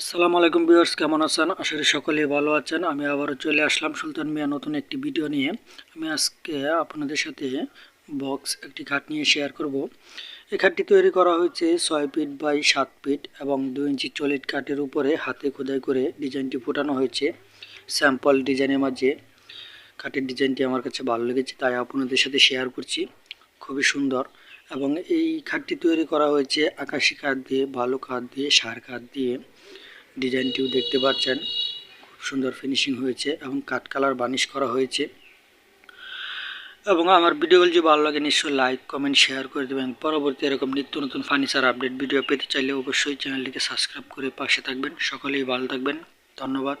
আসসালামু আলাইকুম ভিউয়ার্স, কেমন আছেন? আশা করি সকলেই ভালো আছেন। আমি আবারও চলে আসলাম সুলতান মিয়া নতুন একটি ভিডিও নিয়ে। আমি আজকে আপনাদের সাথে বক্স একটি খাট নিয়ে শেয়ার করব। এই খাটটি তৈরি করা হয়েছে ছয় ফিট বাই সাত ফিট এবং দুই ইঞ্চি চলিট কাঠের উপরে হাতে খোদাই করে ডিজাইনটি ফোটানো হয়েছে। স্যাম্পল ডিজাইনের মাঝে। কাঠের ডিজাইনটি আমার কাছে ভালো লেগেছে, তাই আপনাদের সাথে শেয়ার করছি। খুবই সুন্দর এবং এই খাটটি তৈরি করা হয়েছে আকাশি কাঠ দিয়ে, ভালো কাঠ দিয়ে, সার কাঠ দিয়ে। ডিজাইনটিও দেখতে পাচ্ছেন। খুব সুন্দর ফিনিশিং হয়েছে এবং কাট কালার বানিশ করা হয়েছে। এবং আমার ভিডিওগুলো যদি ভালো লাগে নিশ্চয়ই লাইক কমেন্ট শেয়ার করে দেবেন। পরবর্তী এরকম নিত্য নতুন ফার্নিচার আপডেট ভিডিও পেতে চাইলে অবশ্যই চ্যানেলটিকে সাবস্ক্রাইব করে পাশে থাকবেন। সকলেই ভালো থাকবেন। ধন্যবাদ।